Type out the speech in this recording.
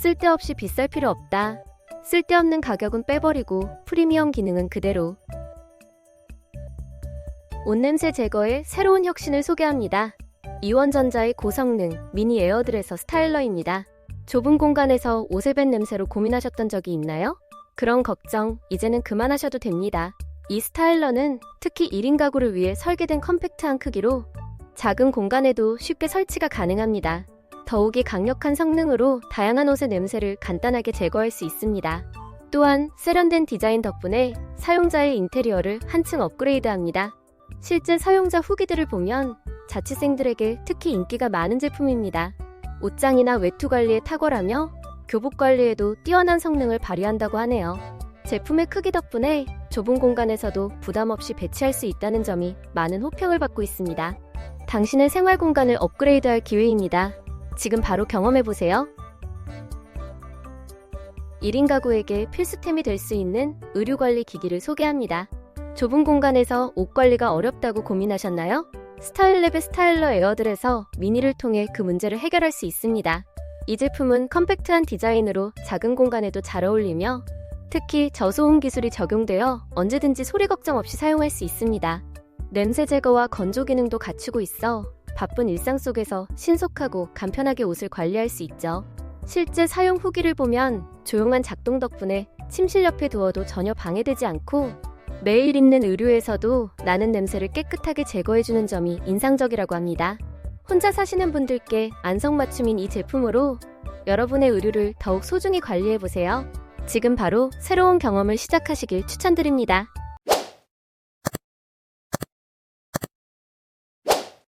쓸데없이 비쌀 필요 없다. 쓸데없는 가격은 빼버리고 프리미엄 기능은 그대로. 옷냄새 제거의 새로운 혁신을 소개합니다. 이원전자의 고성능 미니 에어드레서 스타일러입니다. 좁은 공간에서 옷을 뺀 냄새로 고민하셨던 적이 있나요? 그런 걱정 이제는 그만하셔도 됩니다. 이 스타일러는 특히 1인 가구를 위해 설계된 컴팩트한 크기로 작은 공간에도 쉽게 설치가 가능합니다. 더욱이 강력한 성능으로 다양한 옷의 냄새를 간단하게 제거할 수 있습니다. 또한 세련된 디자인 덕분에 사용자의 인테리어를 한층 업그레이드합니다. 실제 사용자 후기들을 보면 자취생들에게 특히 인기가 많은 제품입니다. 옷장이나 외투 관리에 탁월하며 교복 관리에도 뛰어난 성능을 발휘한다고 하네요. 제품의 크기 덕분에 좁은 공간에서도 부담 없이 배치할 수 있다는 점이 많은 호평을 받고 있습니다. 당신의 생활 공간을 업그레이드할 기회입니다. 지금 바로 경험해 보세요. 1인 가구에게 필수템이 될 수 있는 의류 관리 기기를 소개합니다. 좁은 공간에서 옷 관리가 어렵다고 고민하셨나요? 스타일랩의 스타일러 에어들에서 미니를 통해 그 문제를 해결할 수 있습니다. 이 제품은 컴팩트한 디자인으로 작은 공간에도 잘 어울리며 특히 저소음 기술이 적용되어 언제든지 소리 걱정 없이 사용할 수 있습니다. 냄새 제거와 건조 기능도 갖추고 있어 바쁜 일상 속에서 신속하고 간편하게 옷을 관리할 수 있죠. 실제 사용 후기를 보면 조용한 작동 덕분에 침실 옆에 두어도 전혀 방해되지 않고 매일 입는 의류에서도 나는 냄새를 깨끗하게 제거해주는 점이 인상적이라고 합니다. 혼자 사시는 분들께 안성맞춤인 이 제품으로 여러분의 의류를 더욱 소중히 관리해보세요. 지금 바로 새로운 경험을 시작하시길 추천드립니다.